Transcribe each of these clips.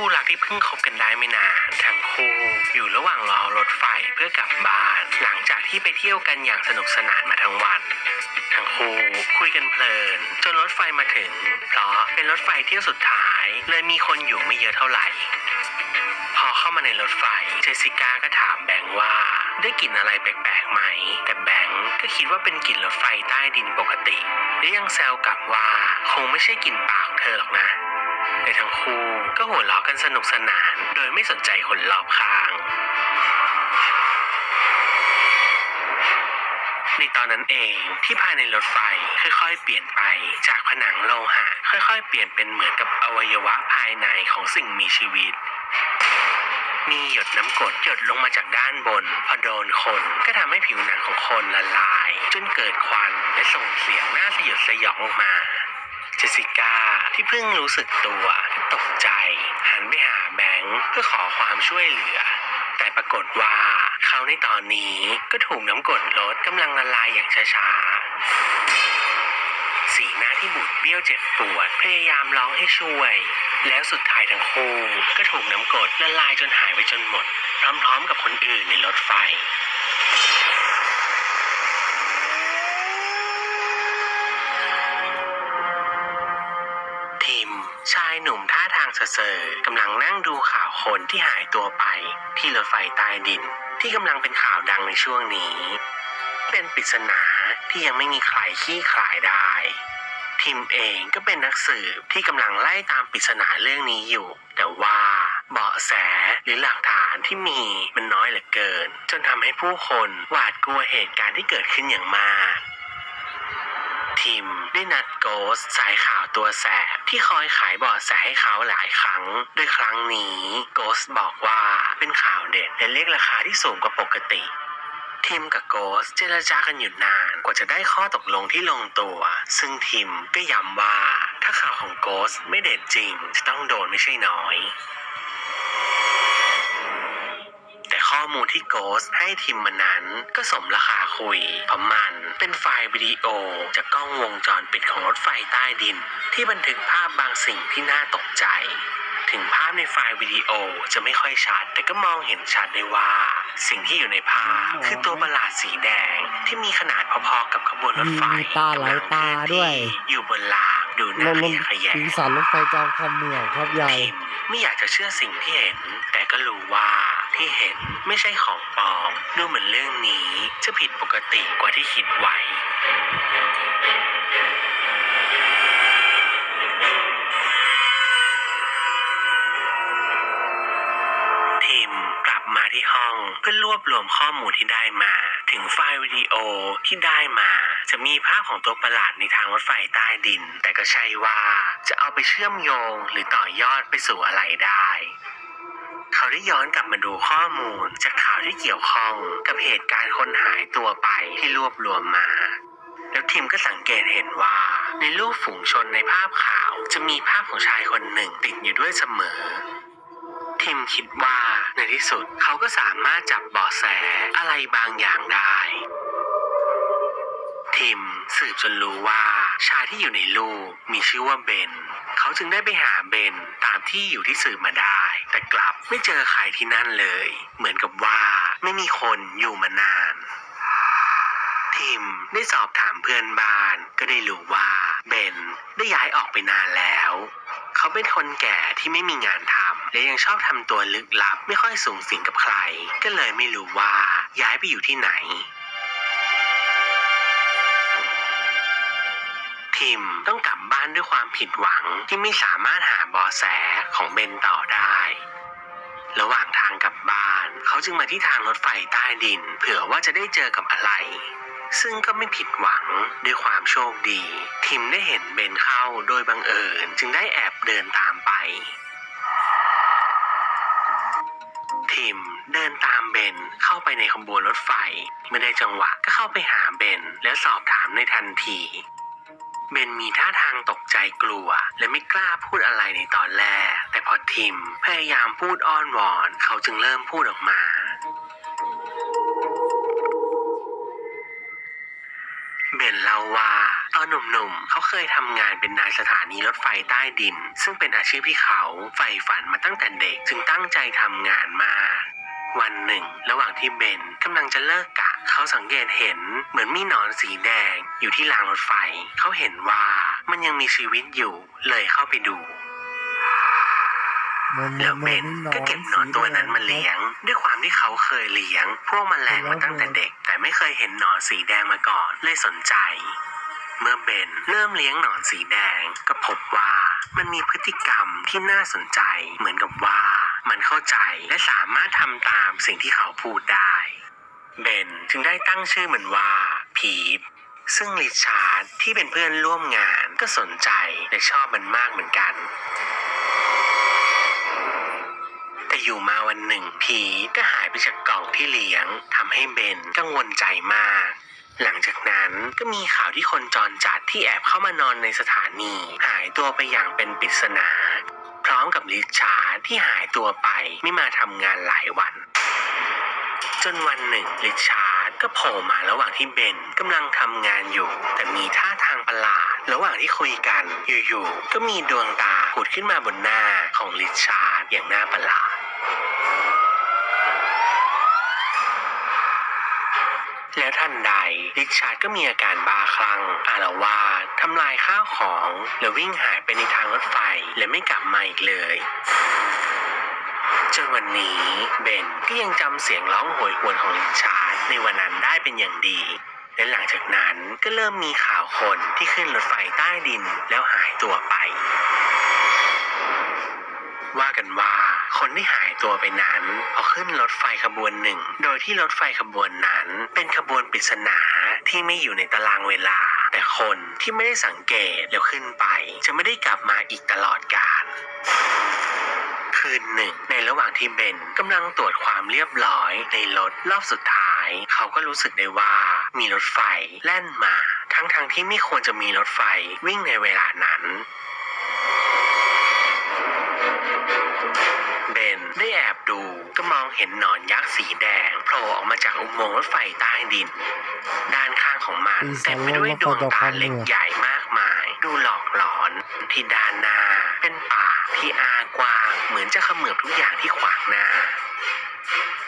คู่รักที่เพิ่งคบกันได้ไม่นานทั้งคู่อยู่ระหว่างรอรถไฟเพื่อกลับบ้าน หลังจากที่ไปเที่ยวกันอย่างสนุกสนานมาทั้งวัน ทั้งคู่คุยกันเพลิน จนรถไฟมาถึง เพราะเป็นรถไฟเที่ยวสุดท้าย เลยมีคนอยู่ไม่เยอะเท่าไหร่ พอเข้ามาในรถไฟเจสสิก้าก็ถามแบงค์ว่า ได้กลิ่นอะไรแปลกๆไหม แต่แบงค์ก็คิดว่าเป็นกลิ่นรถไฟใต้ดินปกติและยังแซวกลับว่าคงไม่ใช่กลิ่นปากเธอหรอกนะ ในทั้งคู่ก็หัวเราะกันสนุกสนาน โดยไม่สนใจคนรอบข้าง ในตอนนั้นเองที่ภายในรถไฟค่อยๆ เปลี่ยนไปจากผนังโลหะค่อยๆ เปลี่ยนเป็นเหมือนกับอวัยวะภายในของสิ่งมีชีวิตมีหยดน้ำกรดหยดลงมาจากด้านบน พอโดนคนก็ทำให้ผิวหนังของคนละลาย จนเกิดควันและส่งเสียงน่าสยดสยองออกมา จสิก้าที่เพิ่งรู้สึกตัวตกใจ หันไปหาแบงค์เพื่อขอความช่วยเหลือ แต่ปรากฏว่าเขาในตอนนี้ก็ถูกน้ำกรดลดกำลังละลายอย่างช้าๆ สีหน้าที่บูดเบี้ยวเจ็บปวดพยายามร้องให้ช่วย แล้วสุดท้ายทั้งคู่ก็ถูกน้ำกรดละลายจนหายไปจนหมด พร้อมๆกับคนอื่นในรถไฟ เซ่อๆกำลังนั่งดูข่าวคนที่หายตัวไป ที่รถไฟใต้ดิน ที่กำลังเป็นข่าวดังในช่วงนี้ เป็นปริศนาที่ยังไม่มีใครขี้คลายได้ ทิมเองก็เป็นนักสืบที่กำลังไล่ตามปริศนาเรื่องนี้อยู่ แต่ว่าเบาะแสหรือหลักฐานที่มีมันน้อยเหลือเกิน จนทำให้ผู้คนหวาดกลัวเหตุการณ์ที่เกิดขึ้นอย่างมาก ทิม ได้นัดโกสสายข่าวตัวแสบที่คอยขายเบาะแสให้เขาหลายครั้ง โดยครั้งนี้โกสบอกว่าเป็นข่าวเด็ดและเรียกราคาที่สูงกว่าปกติทิมกับโกสเจรจากันอยู่นานกว่าจะได้ข้อตกลงที่ลงตัว ซึ่งทิมก็ย้ำว่า ถ้าข่าวของโกสไม่เด็ดจริง จะต้องโดนไม่ใช่น้อย แต่ ข้อมูลที่โกสให้ทิมมานั้น ก็สมราคาคุยเพราะมันเป็นไฟล์วิดีโอ จากกล้องวงจรปิดของรถไฟใต้ดิน ที่บันทึกภาพบางสิ่งที่น่าตกใจ ถึงภาพในไฟล์วิดีโอจะไม่ค่อยชัด แต่ก็มองเห็นชัดได้ว่า สิ่งที่อยู่ในภาพคือตัวประหลาดสีแดงที่มีขนาดพอๆกับขบวนรถไฟมีตาหลายตาด้วย อยู่บนราง ดูลน่ามลขมยะแขยงสีสันรถไฟจองคำเหนื่อยครับยายพิมไม่อยากจะเชื่อสิ่งที่เห็น แต่ก็รู้ว่าที่เห็นไม่ใช่ของปลอมดูเหมือนเรื่องนี้จะผิดปกติกว่าที่คิดไว้ทีมกลับมาที่ห้องเพื่อรวบรวมข้อมูลที่ได้มา ถึงไฟล์วิดีโอที่ได้มา จะมีภาพของตัวประหลาดในทางรถไฟใต้ดิน แต่ก็ใช่ว่าจะเอาไปเชื่อมโยงหรือต่อยอดไปสู่อะไรได้ เขาได้ย้อนกลับมาดูข้อมูล จากข่าวที่เกี่ยวข้องกับเหตุการณ์คนหายตัวไปที่รวบรวมมา แล้วทีมก็สังเกตเห็นว่า ในรูปฝูงชนในภาพข่าวจะมีภาพของชายคนหนึ่งติดอยู่ด้วยเสมอทิมคิดว่าในที่สุดเขาก็สามารถจับเบาะแสอะไรบางอย่างได้ ทิมสืบจนรู้ว่าชายที่อยู่ในรูปมีชื่อว่าเบน เขาจึงได้ไปหาเบนตามที่อยู่ที่สืบมาได้ แต่กลับไม่เจอใครที่นั่นเลย เหมือนกับว่าไม่มีคนอยู่มานาน ทิมได้สอบถามเพื่อนบ้านก็ได้รู้ว่าเบนได้ย้ายออกไปนานแล้ว เขาเป็นคนแก่ที่ไม่มีงานทำและยังชอบทำตัวลึกลับไม่ค่อยสูงสิงกับใคร ก็เลยไม่รู้ว่าย้ายไปอยู่ที่ไหน ต้องกลับบ้านด้วยความผิดหวังที่ไม่สามารถหาเบอแสของเบนต่อได้ ระหว่างทางกลับบ้าน เขาจึงมาที่ทางรถไฟใต้ดิน เผื่อว่าจะได้เจอกับอะไร ซึ่งก็ไม่ผิดหวังด้วยความโชคดี ทิมได้เห็นเบนเข้าโดยบังเอิญจึงได้แอบเดินตามไป ทิมเดินตามเบนเข้าไปในขบวนรถไฟเมื่อได้จังหวะก็เข้าไปหาเบนแล้วสอบถามในทันที เบนมีท่าทางตกใจกลัว และไม่กล้าพูดอะไรในตอนแรก แต่พอทิมพยายามพูดอ้อนวอน เขาจึงเริ่มพูดออกมา เบนเล่าว่าตอนหนุ่มๆ เขาเคยทำงานเป็นนายสถานีรถไฟใต้ดิน ซึ่งเป็นอาชีพที่เขาใฝ่ฝันมาตั้งแต่เด็ก จึงตั้งใจทำงานมาก วันหนึ่ง ระหว่างที่เบนกำลังจะเลิกกะ เขาสังเกตเห็นเหมือนมีหนอนสีแดงอยู่ที่รางรถไฟ เขาเห็นว่ามันยังมีชีวิตอยู่เลยเข้าไปดูมันแล้วเบนก็เก็บหนอนตัวนั้นมาเลี้ยง ด้วยความที่เขาเคยเลี้ยง พวกแมลงมาตั้งแต่เด็ก แต่ไม่เคยเห็นหนอนสีแดงมาก่อนเลยสนใจ เมื่อเบนเริ่มเลี้ยงหนอนสีแดง ก็พบว่ามันมีพฤติกรรมที่น่าสนใจ เหมือนกับว่ามันเข้าใจและสามารถทำตามสิ่งที่เขาพูดได้ เบนจึงได้ตั้งชื่อเหมันว่าพีทซึ่งริชาร์ดที่เป็นเพื่อนร่วมงานก็สนใจและชอบมันมากเหมือนกัน แต่อยู่มาวันหนึ่งพีก็หายไปจากกล่องที่เลี้ยงทำให้เบนกังวลใจมาก หลังจากนั้นก็มีข่าวที่คนจรจัดที่แอบเข้ามานอนในสถานี หายตัวไปอย่างเป็นปริศนา พร้อมกับลิชาร์ดที่หายตัวไปไม่มาทำงานหลายวัน จนวันหนึ่งลิชาร์ดก็โผล่มาระหว่างที่เบนกำลังทำงานอยู่ แต่มีท่าทางประหลาด ระหว่างที่คุยกัน อยู่ๆ ก็มีดวงตาผุดขึ้นมาบนหน้าของลิชาร์ดอย่างน่าประหลาดแล้วทันใดริชาร์ดก็มีอาการบ้าคลั่งอารวาสทำลายข้าวของ แล้ววิ่งหายไปในทางรถไฟ และไม่กลับมาอีกเลย จนวันนี้เบนก็ยังจำเสียงร้องโหยหวนของริชาร์ดในวันนั้นได้เป็นอย่างดี และหลังจากนั้นก็เริ่มมีข่าวคนที่ขึ้นรถไฟใต้ดินแล้วหายตัวไป ว่ากันว่าคนที่หายตัวไปนั้นพอขึ้นรถไฟขบวนหนึ่ง โดยที่รถไฟขบวนนั้นเป็นขบวนปริศนาที่ไม่อยู่ในตารางเวลา แต่คนที่ไม่ได้สังเกตแล้วขึ้นไป จะไม่ได้กลับมาอีกตลอดกาล คืนหนึ่ง ในระหว่างที่เบนกำลังตรวจความเรียบร้อยในรถรอบสุดท้าย เขาก็รู้สึกได้ว่ามีรถไฟแล่นมา ทั้งๆทที่ไม่ควรจะมีรถไฟวิ่งในเวลานั้นเบนได้แอบดูก็มองเห็นหนอนยักษ์สีแดงโผล่ออกมาจากอุโมงค์รถไฟใต้ดิน ด้านข้างของมันเต็มไปด้วยดวงตาเล็กใหญ่มากมาย ดูหลอกหลอนที่ด้านหน้า เป็นปากที่อากว้างเหมือนจะเขมือบทุกอย่างที่ขวางหน้า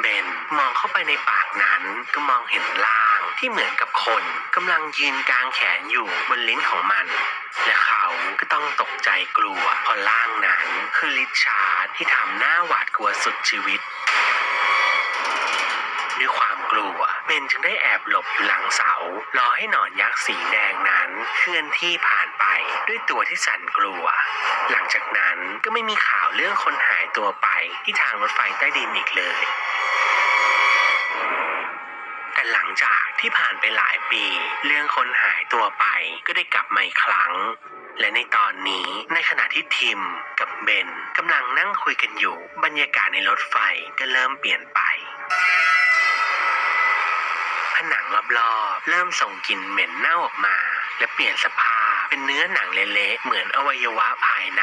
เบนมองเข้าไปในปากนั้นก็มองเห็นร่างที่เหมือนกับคนกำลังยืนกลางแขนอยู่บนลิ้นของมัน และเขาก็ต้องตกใจกลัวเพราะร่างนั้นคือลิชาร์ดที่ทำหน้าหวาดกลัวสุดชีวิตด้วยความ ลัวเบนจึงได้แอบหลบอยู่หลังเสา รอให้หนอนยักษ์สีแดงนั้น เคลื่อนที่ผ่านไปด้วยตัวที่สั่นกลัว หลังจากนั้นก็ไม่มีข่าวเรื่องคนหายตัวไปที่ทางรถไฟใต้ดินอีกเลยแต่หลังจากที่ผ่านไปหลายปี เรื่องคนหายตัวไปก็ได้กลับมาอีกครั้ง และในตอนนี้ในขณะที่ทิมกับเบนกำลังนั่งคุยกันอยู่ บรรยากาศในรถไฟก็เริ่มเปลี่ยนไป รอบๆ เริ่มส่งกลิ่นเหม็นเน่าออกมา และเปลี่ยนสภาพเป็นเนื้อหนังเละๆเหมือนอวัยวะภายใน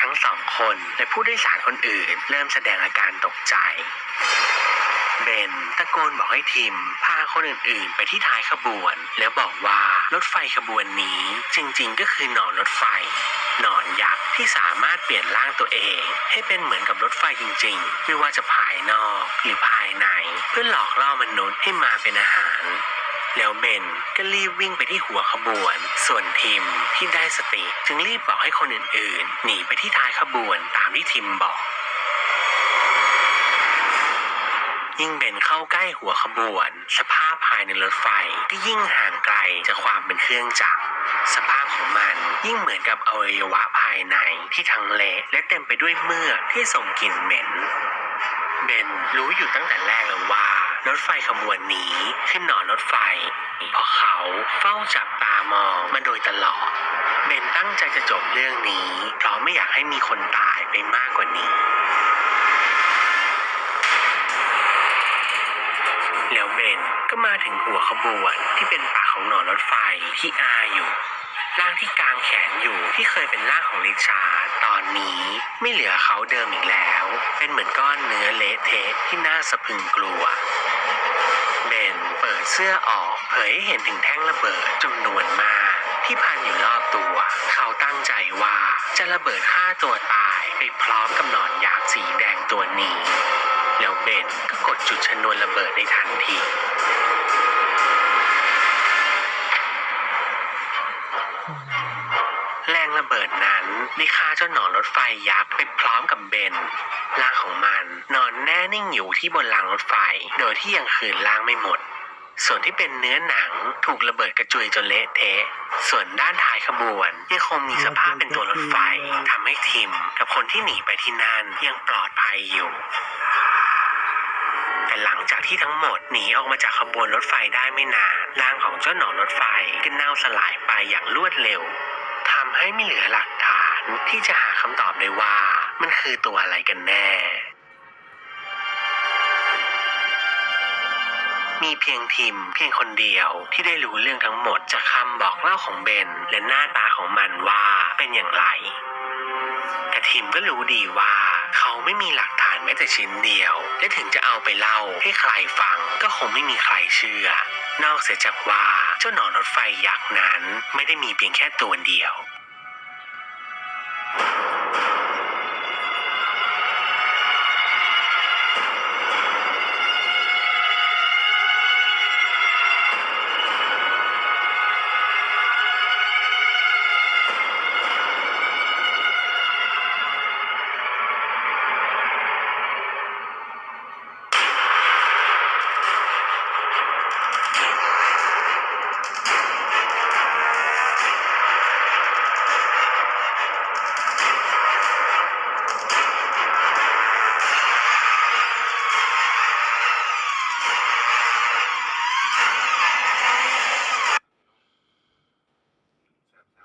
ทั้งสองคนและผู้โดยสารคนอื่น เริ่มแสดงอาการตกใจ เบนตะโกนบอกให้ทิม พาคนอื่นๆ ไปที่ท้ายขบวน แล้วบอกว่ารถไฟขบวนนี้จริงๆ ก็คือหนอนรถไฟ หนอนยักษ์ที่สามารถเปลี่ยนร่างตัวเอง ให้เป็นเหมือนกับรถไฟจริงๆ ไม่ว่าจะภายนอกหรือภายใน เพื่อหลอกล่อมนุษย์ให้มาเป็นอาหารแล้วเบนก็รีบวิ่งไปที่หัวขบวน ส่วนทิมที่ได้สติจึงรีบบอกให้คนอื่นๆ หนีไปที่ท้ายขบวนตามที่ทิมบอก ยิ่งเบนเข้าใกล้หัวขบวน สภาพภายในรถไฟก็ยิ่งห่างไกลจากความเป็นเครื่องจักรสภาพของมันยิ่งเหมือนกับอวัยวะภายในที่ทั้งเละและเต็มไปด้วยเมือกที่ส่งกลิ่นเหม็น เบนรู้อยู่ตั้งแต่แรกแล้วว่ารถไฟขบวนนี้คือหนอนรถไฟ เพราะเขาเฝ้าจับตามองมาโดยตลอด เบนตั้งใจจะจบเรื่องนี้เพราะไม่อยากให้มีคนตายไปมากกว่านี้ ก็มาถึงหัวขบวนที่เป็นปากของหนอนรถไฟที่อาอยู่ ร่างที่กลางแขนอยู่ที่เคยเป็นร่างของลิชาร์ตอนนี้ไม่เหลือเขาเดิมอีกแล้ว เป็นเหมือนก้อนเนื้อเละเทะที่น่าสะพรึงกลัวเบนเปิดเสื้อออกเผยเห็นถึงแท่งระเบิดจำนวนมากที่พันอยู่รอบตัว เขาตั้งใจว่าจะระเบิดฆ่าตัวตายไปพร้อมกับหนอนยักษ์สีแดงตัวนี้ แล้วเบ กดจุดชนวนระเบิดในทันทีแรงระเบิดนั้นได้ฆ่าเจ้าหนอนรถไฟยักษ์ไปพร้อมกับเบนร่างของมันนอนแน่นิ่งอยู่ที่บนรางรถไฟ โดยที่ยังคืนร่างไม่หมด ส่วนที่เป็นเนื้อหนังถูกระเบิดกระจุยจนเละเทะ ส่วนด้านท้ายขบวนยังคงมีสภาพเป็นตัวรถไฟทำให้ทิมกับคนที่หนีไปที่นั่นยังปลอดภัยอยู่ แต่หลังจากที่ทั้งหมดหนีออกมาจากขบวนรถไฟได้ไม่นานร่างของเจ้าหนอนรถไฟก็เน่าสลายไปอย่างรวดเร็วทำให้ไม่เหลือหลักฐานที่จะหาคำตอบได้ว่ามันคือตัวอะไรกันแน่ มีเพียงทิมเพียงคนเดียวที่ได้รู้เรื่องทั้งหมดจากคำบอกเล่าของเบนและหน้าตาของมันว่าเป็นอย่างไร ทิมก็รู้ดีว่า เขาไม่มีหลักฐานแม้แต่ชิ้นเดียว และถึงจะเอาไปเล่าให้ใครฟังก็คงไม่มีใครเชื่อ นอกเสียจากว่าเจ้าหนอนรถไฟยักษ์นั้น ไม่ได้มีเพียงแค่ตัวเดียว